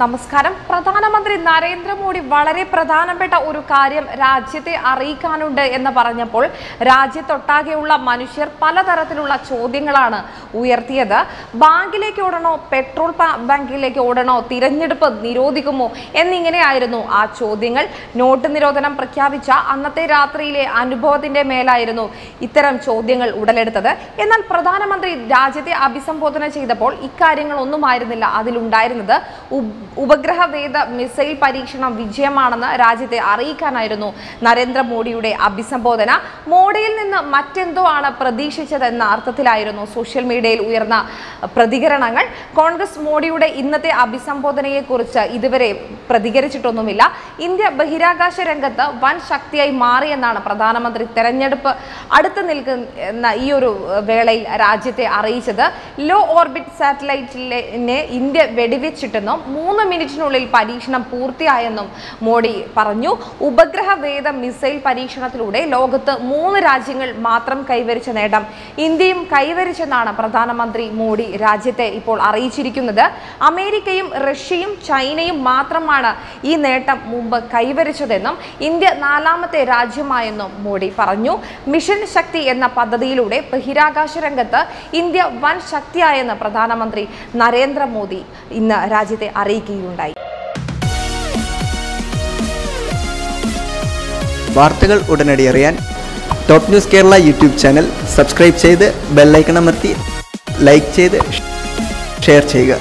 നമസ്കാരം. പ്രധാനമന്ത്രി നരേന്ദ്രമോദി വളരെ പ്രധാനപ്പെട്ട ഒരു കാര്യം രാജ്യത്തെ അറിയിക്കാനുണ്ട് എന്ന് പറഞ്ഞപ്പോൾ രാജ്യത്തൊട്ടാകെയുള്ള മനുഷ്യർ പലതരത്തിലുള്ള ചോദ്യങ്ങളാണ് ഉയർത്തിയത്. ബാങ്കിലേക്ക് ഓടണോ പെട്രോൾ ബാങ്കിലേക്ക് ഓടണോ തിരഞ്ഞെടുപ്പ് നിരോധിക്കുമോ എന്നിങ്ങനെയായിരുന്നു ആ ചോദ്യങ്ങൾ. നോട്ട് നിരോധനം പ്രഖ്യാപിച്ച അന്നത്തെ രാത്രിയിലെ അനുഭവത്തിന്റെ മേലായിരുന്നു ഇത്തരം ചോദ്യങ്ങൾ ഉടലെടുത്തത്. എന്നാൽ പ്രധാനമന്ത്രി രാജ്യത്തെ അഭിസംബോധന ചെയ്തപ്പോൾ ഇക്കാര്യങ്ങളൊന്നുമായിരുന്നില്ല അതിലുണ്ടായിരുന്നത്. ഉപഗ്രഹ വേദ മിസൈൽ പരീക്ഷണം വിജയമാണെന്ന് രാജ്യത്തെ അറിയിക്കാനായിരുന്നു നരേന്ദ്രമോദിയുടെ അഭിസംബോധന. മോഡിയിൽ നിന്ന് മറ്റെന്തോ ആണ് പ്രതീക്ഷിച്ചതെന്ന അർത്ഥത്തിലായിരുന്നു സോഷ്യൽ മീഡിയയിൽ ഉയർന്ന പ്രതികരണങ്ങൾ. കോൺഗ്രസ് മോഡിയുടെ ഇന്നത്തെ അഭിസംബോധനയെക്കുറിച്ച് ഇതുവരെ പ്രതികരിച്ചിട്ടൊന്നുമില്ല. ഇന്ത്യ ബഹിരാകാശ രംഗത്ത് വൻ ശക്തിയായി മാറിയെന്നാണ് പ്രധാനമന്ത്രി തെരഞ്ഞെടുപ്പ് അടുത്ത് നിൽക്കുന്ന ഈ ഒരു വേളയിൽ രാജ്യത്തെ അറിയിച്ചത്. ലോ ഓർബിറ്റ് സാറ്റലൈറ്റിനെ ഇന്ത്യ വെടിവെച്ചിട്ടെന്നും മൂന്ന് മിനിറ്റിനുള്ളിൽ പരീക്ഷണം പൂർത്തിയായെന്നും മോഡി പറഞ്ഞു. ഉപഗ്രഹ വേദ മിസൈൽ പരീക്ഷണത്തിലൂടെ ലോകത്ത് മൂന്ന് രാജ്യങ്ങൾ മാത്രം കൈവരിച്ച നേട്ടം. ഇന്ത്യയും കൈവരിച്ചെന്നാണ് പ്രധാനമന്ത്രി മോഡി രാജ്യത്തെ ഇപ്പോൾ അറിയിച്ചിരിക്കുന്നത്. അമേരിക്കയും റഷ്യയും ചൈനയും മാത്രമാണ് ഈ നേട്ടം മുമ്പ് കൈവരിച്ചതെന്നും ഇന്ത്യ നാലാമത്തെ രാജ്യമായെന്നും മോഡി പറഞ്ഞു. മിഷൻ ശക്തി എന്ന പദ്ധതിയിലൂടെ ബഹിരാകാശ രംഗത്ത് ഇന്ത്യ വൻ ശക്തിയായെന്ന് പ്രധാനമന്ത്രി നരേന്ദ്രമോദി ഇന്ന് രാജ്യത്തെ അറിയിക്കുകയുണ്ടായി വാർത്തകൾ ഉടനടി അറിയാൻ top news Kerala YouTube channel subscribe ചെയ്ത് ബെല്ലൈക്കണമെത്തി ലൈക്ക് ചെയ്ത് ഷെയർ ചെയ്യുക.